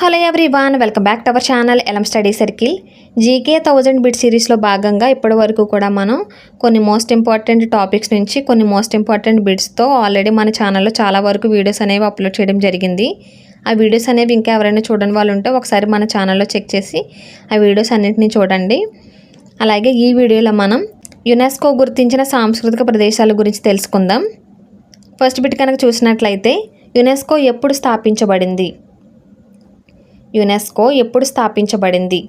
Hello everyone welcome back to our channel Elam study circle. GK thousand bit సిరీస్లో భాగంగా ఇప్పటి వరకు కూడా మనం కొన్ని మోస్ట్ ఇంపార్టెంట్ టాపిక్స్ నుంచి కొన్ని మోస్ట్ ఇంపార్టెంట్ బిట్స్తో ఆల్రెడీ మన ఛానల్లో చాలా వరకు వీడియోస్ అనేవి అప్లోడ్ చేయడం జరిగింది. ఆ వీడియోస్ అనేవి ఇంకా ఎవరైనా చూడని వాళ్ళు ఉంటే ఒకసారి మన ఛానల్లో చెక్ చేసి ఆ వీడియోస్ అన్నింటినీ చూడండి. అలాగే ఈ వీడియోలో మనం యునెస్కో గుర్తించిన సాంస్కృతిక ప్రదేశాల గురించి తెలుసుకుందాం. ఫస్ట్ బిట్ కనుక చూసినట్లయితే యునెస్కో ఎప్పుడు స్థాపించబడింది? యునెస్కో ఎప్పుడు స్థాపించబడింది?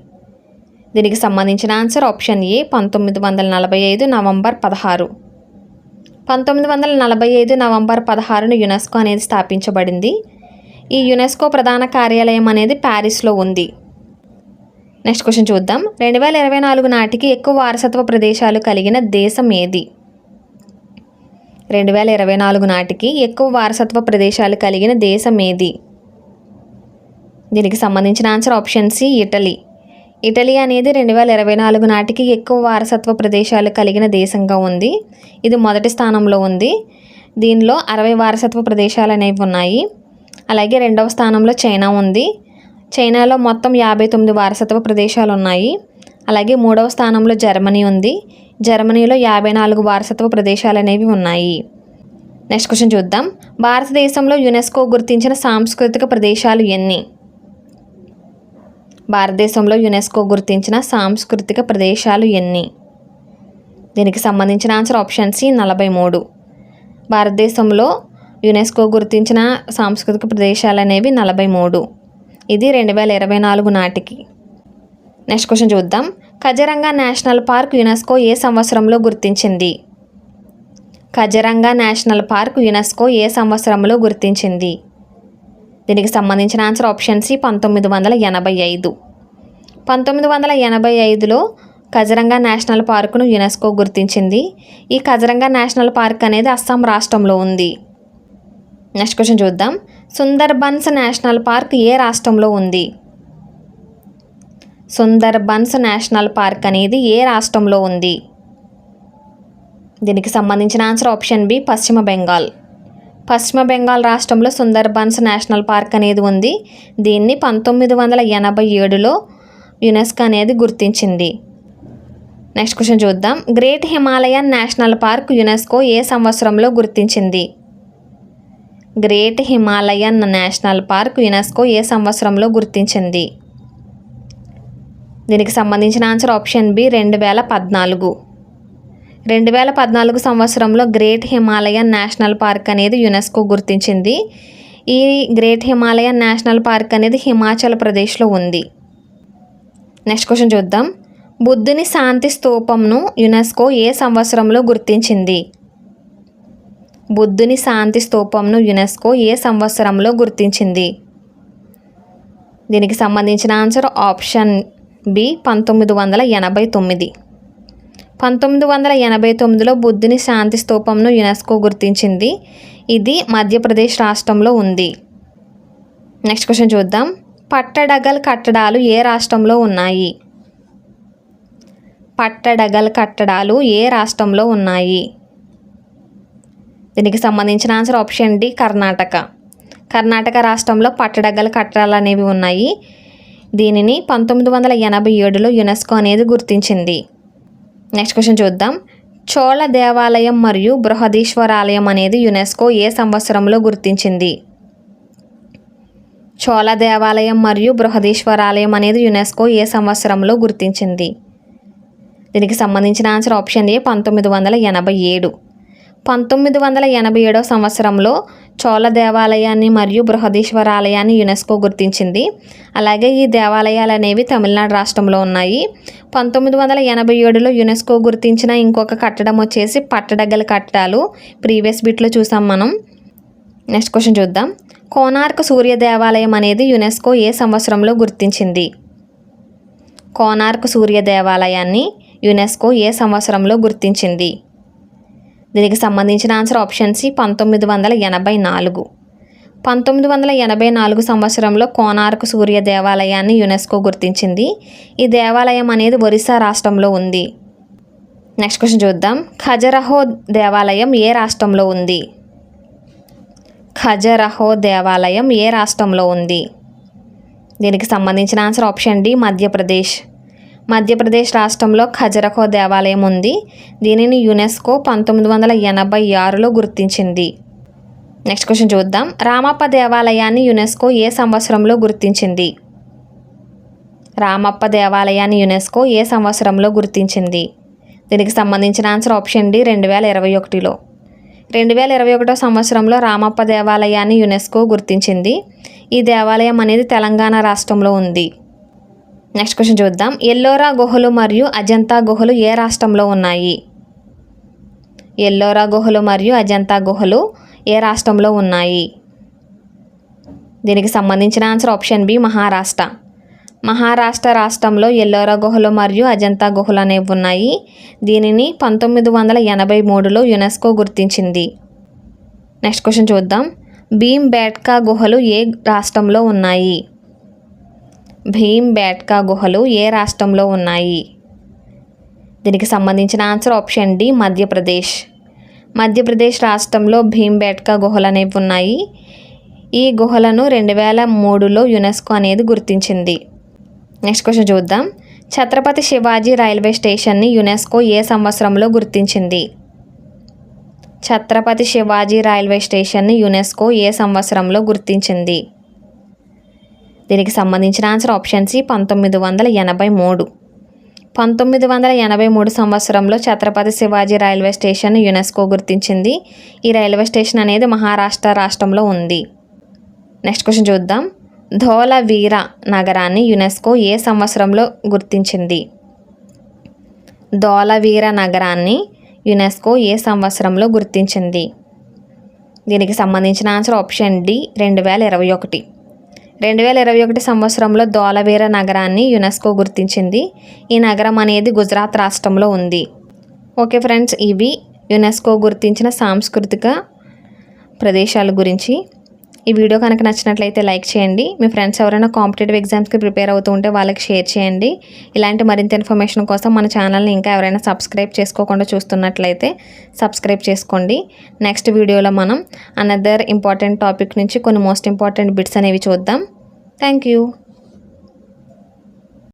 దీనికి సంబంధించిన ఆన్సర్ ఆప్షన్ ఏ పంతొమ్మిది వందల నలభై ఐదు నవంబర్ పదహారు. పంతొమ్మిది వందల నలభై ఐదు నవంబర్ పదహారున యునెస్కో అనేది స్థాపించబడింది. ఈ యునెస్కో ప్రధాన కార్యాలయం అనేది ప్యారిస్లో ఉంది. నెక్స్ట్ క్వశ్చన్ చూద్దాం. రెండు వేల ఇరవై నాలుగు నాటికి ఎక్కువ వారసత్వ ప్రదేశాలు కలిగిన దేశం ఏది? రెండు వేల ఇరవై నాలుగు నాటికి ఎక్కువ వారసత్వ ప్రదేశాలు కలిగిన దేశం ఏది? దీనికి సంబంధించిన answer option C Italy. Italy అనేది రెండు వేల ఇరవై నాలుగు నాటికి ఎక్కువ వారసత్వ ప్రదేశాలు కలిగిన దేశంగా ఉంది. ఇది మొదటి స్థానంలో ఉంది. దీనిలో అరవై వారసత్వ ప్రదేశాలు అనేవి ఉన్నాయి. అలాగే రెండవ స్థానంలో చైనా ఉంది. చైనాలో మొత్తం యాభై తొమ్మిది వారసత్వ ప్రదేశాలు ఉన్నాయి. అలాగే మూడవ స్థానంలో జర్మనీ ఉంది. జర్మనీలో యాభై నాలుగు వారసత్వ ప్రదేశాలు అనేవి ఉన్నాయి. నెక్స్ట్ క్వశ్చన్ చూద్దాం. భారతదేశంలో యునెస్కో గుర్తించిన సాంస్కృతిక ప్రదేశాలు ఎన్ని? భారతదేశంలో యునెస్కో గుర్తించిన సాంస్కృతిక ప్రదేశాలు ఎన్ని? దీనికి సంబంధించిన ఆన్సర్ ఆప్షన్ సి నలభై మూడు. భారతదేశంలో యునెస్కో గుర్తించిన సాంస్కృతిక ప్రదేశాలు అనేవి నలభై మూడు. ఇది రెండు వేల ఇరవై నాలుగు నాటికి. నెక్స్ట్ క్వశ్చన్ చూద్దాం. కజరంగా నేషనల్ పార్క్ యునెస్కో ఏ సంవత్సరంలో గుర్తించింది? కజరంగా నేషనల్ పార్క్ యునెస్కో ఏ సంవత్సరంలో గుర్తించింది? దీనికి సంబంధించిన ఆన్సర్ ఆప్షన్ సి పంతొమ్మిది వందల ఎనభై ఐదు. పంతొమ్మిది వందల ఎనభై ఐదులో కజరంగా నేషనల్ పార్కును యునెస్కో గుర్తించింది. ఈ కజరంగా నేషనల్ పార్క్ అనేది అస్సాం రాష్ట్రంలో ఉంది. నెక్స్ట్ క్వశ్చన్ చూద్దాం. సుందర్బన్స్ నేషనల్ పార్క్ ఏ రాష్ట్రంలో ఉంది? సుందర్బన్స్ నేషనల్ పార్క్ అనేది ఏ రాష్ట్రంలో ఉంది? దీనికి సంబంధించిన ఆన్సర్ ఆప్షన్ బి పశ్చిమ బెంగాల్. పశ్చిమ బెంగాల్ రాష్ట్రంలో సుందర్బన్స్ నేషనల్ పార్క్ అనేది ఉంది. దీన్ని పంతొమ్మిది వందల ఎనభై ఏడులో యునెస్కో అనేది గుర్తించింది. నెక్స్ట్ క్వశ్చన్ చూద్దాం. Great Himalayan national park UNESCO ఏ సంవత్సరంలో గుర్తించింది? Great Himalayan national park UNESCO ఏ సంవత్సరంలో గుర్తించింది? దీనికి సంబంధించిన ఆన్సర్ ఆప్షన్ బి రెండు వేల పద్నాలుగు. రెండు వేల పద్నాలుగు సంవత్సరంలో గ్రేట్ హిమాలయన్ నేషనల్ పార్క్ అనేది యునెస్కో గుర్తించింది. ఈ గ్రేట్ హిమాలయన్ నేషనల్ పార్క్ అనేది హిమాచల్ ప్రదేశ్లో ఉంది. నెక్స్ట్ క్వశ్చన్ చూద్దాం. బుద్ధుని శాంతి స్తూపంను యునెస్కో ఏ సంవత్సరంలో గుర్తించింది? బుద్ధుని శాంతి స్తూపంను యునెస్కో ఏ సంవత్సరంలో గుర్తించింది? దీనికి సంబంధించిన ఆన్సర్ ఆప్షన్ బి పంతొమ్మిది వందల ఎనభై తొమ్మిది. పంతొమ్మిది వందల ఎనభై తొమ్మిదిలో బుద్ధుని శాంతి స్తూపంను యునెస్కో గుర్తించింది. ఇది మధ్యప్రదేశ్ రాష్ట్రంలో ఉంది. నెక్స్ట్ క్వశ్చన్ చూద్దాం. పట్టడగల్ కట్టడాలు ఏ రాష్ట్రంలో ఉన్నాయి? పట్టడగల్ కట్టడాలు ఏ రాష్ట్రంలో ఉన్నాయి? దీనికి సంబంధించిన answer option D Karnataka. Karnataka రాష్ట్రంలో పట్టడగల కట్టడాలు అనేవి ఉన్నాయి. దీనిని పంతొమ్మిది వందల ఎనభై ఏడులో యునెస్కో అనేది గుర్తించింది. నెక్స్ట్ క్వశ్చన్ చూద్దాం. చోళ దేవాలయం మరియు బృహదీశ్వర ఆలయం అనేది యునెస్కో ఏ సంవత్సరంలో గుర్తించింది? చోళ దేవాలయం మరియు బృహదీశ్వర ఆలయం అనేది యునెస్కో ఏ సంవత్సరంలో గుర్తించింది? దీనికి సంబంధించిన ఆన్సర్ ఆప్షన్ ఏ పంతొమ్మిది వందల ఎనభై ఏడు. పంతొమ్మిది వందల ఎనభై ఏడవ సంవత్సరంలో చోళ దేవాలయాన్ని మరియు బృహదీశ్వర ఆలయాన్ని యునెస్కో గుర్తించింది. అలాగే ఈ దేవాలయాలు అనేవి తమిళనాడు రాష్ట్రంలో ఉన్నాయి. పంతొమ్మిది వందల ఎనభై ఏడులో యునెస్కో గుర్తించిన ఇంకొక కట్టడం వచ్చేసి పట్టడగల కట్టడాలు. ప్రీవియస్ బిట్లో చూసాం మనం. నెక్స్ట్ క్వశ్చన్ చూద్దాం. కోనార్క్ సూర్య దేవాలయం అనేది యునెస్కో ఏ సంవత్సరంలో గుర్తించింది? కోనార్క్ సూర్య దేవాలయాన్ని యునెస్కో ఏ సంవత్సరంలో గుర్తించింది? దీనికి సంబంధించిన ఆన్సర్ ఆప్షన్ సి పంతొమ్మిది వందల ఎనభై నాలుగు. పంతొమ్మిది వందల ఎనభై నాలుగు సంవత్సరంలో కోనార్క్ సూర్య దేవాలయాన్ని యునెస్కో గుర్తించింది. ఈ దేవాలయం అనేది ఒరిస్సా రాష్ట్రంలో ఉంది. నెక్స్ట్ క్వశ్చన్ చూద్దాం. ఖజరహో దేవాలయం ఏ రాష్ట్రంలో ఉంది? ఖజరహో దేవాలయం ఏ రాష్ట్రంలో ఉంది? దీనికి సంబంధించిన answer option D Madhya Pradesh. Madhya Pradesh రాష్ట్రంలో ఖజరఖో దేవాలయం ఉంది. దీనిని యునెస్కో పంతొమ్మిది వందల ఎనభై ఆరులో గుర్తించింది. నెక్స్ట్ క్వశ్చన్ చూద్దాం. రామప్ప దేవాలయాన్ని యునెస్కో ఏ సంవత్సరంలో గుర్తించింది? రామప్ప దేవాలయాన్ని యునెస్కో ఏ సంవత్సరంలో గుర్తించింది? దీనికి సంబంధించిన ఆన్సర్ ఆప్షన్ డి రెండు వేల ఇరవై ఒకటిలో. రెండు వేల ఇరవై ఒకటో సంవత్సరంలో రామప్ప దేవాలయాన్ని యునెస్కో గుర్తించింది. ఈ దేవాలయం అనేది తెలంగాణ రాష్ట్రంలో ఉంది. నెక్స్ట్ క్వశ్చన్ చూద్దాం. ఎల్లోరా గుహలు మరియు అజంతా గుహలు ఏ రాష్ట్రంలో ఉన్నాయి? ఎల్లోరా గుహలు మరియు అజంతా గుహలు ఏ రాష్ట్రంలో ఉన్నాయి? దీనికి సంబంధించిన answer option B Maharashtra. Maharashtra రాష్ట్రంలో ఎల్లోరా గుహలు మరియు అజంతా గుహలు అనేవి ఉన్నాయి. దీనిని పంతొమ్మిది వందల ఎనభై మూడులో యునెస్కో గుర్తించింది. నెక్స్ట్ క్వశ్చన్ చూద్దాం. భీమ్ బేట్కా గుహలు ఏ రాష్ట్రంలో ఉన్నాయి? భీమ్ బేట్కా గుహలు ఏ రాష్ట్రంలో ఉన్నాయి? దీనికి సంబంధించిన answer option D Madhya Pradesh. Madhya Pradesh రాష్ట్రంలో భీంబేట్కా గుహలు అనేవి ఉన్నాయి. ఈ గుహలను రెండు వేల మూడులో యునెస్కో అనేది గుర్తించింది. నెక్స్ట్ క్వశ్చన్ చూద్దాం. ఛత్రపతి శివాజీ రైల్వే స్టేషన్ని యునెస్కో ఏ సంవత్సరంలో గుర్తించింది? ఛత్రపతి శివాజీ రైల్వే స్టేషన్ని యునెస్కో ఏ సంవత్సరంలో గుర్తించింది? దీనికి సంబంధించిన ఆన్సర్ ఆప్షన్ సి పంతొమ్మిది వందల ఎనభై మూడు. పంతొమ్మిది వందల ఎనభై మూడు సంవత్సరంలో Chhatrapati Shivaji railway station UNESCO గుర్తించింది. ఈ రైల్వే స్టేషన్ అనేది మహారాష్ట్ర రాష్ట్రంలో ఉంది. నెక్స్ట్ క్వశ్చన్ చూద్దాం. ధోలవీర నగరాన్ని యునెస్కో ఏ సంవత్సరంలో గుర్తించింది? ధోలవీర నగరాన్ని యునెస్కో ఏ సంవత్సరంలో గుర్తించింది? దీనికి సంబంధించిన ఆన్సర్ ఆప్షన్ డి రెండు వేల ఇరవై ఒకటి. రెండు వేల ఇరవై ఒకటి సంవత్సరంలో ధోలవీర నగరాన్ని యునెస్కో గుర్తించింది. ఈ నగరం అనేది గుజరాత్ రాష్ట్రంలో ఉంది. ఓకే ఫ్రెండ్స్ ఇవి యునెస్కో గుర్తించిన సాంస్కృతిక ప్రదేశాల గురించి. ఈ వీడియో కనుక నచ్చినట్లయితే లైక్ చేయండి. మీ ఫ్రెండ్స్ ఎవరైనా కాంపిటేటివ్ ఎగ్జామ్స్కి ప్రిపేర్ అవుతూ ఉంటే వాళ్ళకి షేర్ చేయండి. ఇలాంటి మరింత ఇన్ఫర్మేషన్ కోసం మన ఛానల్ని ఇంకా ఎవరైనా సబ్స్క్రైబ్ చేసుకోకుండా చూస్తున్నట్లయితే సబ్స్క్రైబ్ చేసుకోండి. నెక్స్ట్ వీడియోలో మనం అనదర్ ఇంపార్టెంట్ టాపిక్ నుంచి కొన్ని మోస్ట్ ఇంపార్టెంట్ బిట్స్ అనేవి చూద్దాం. Thank you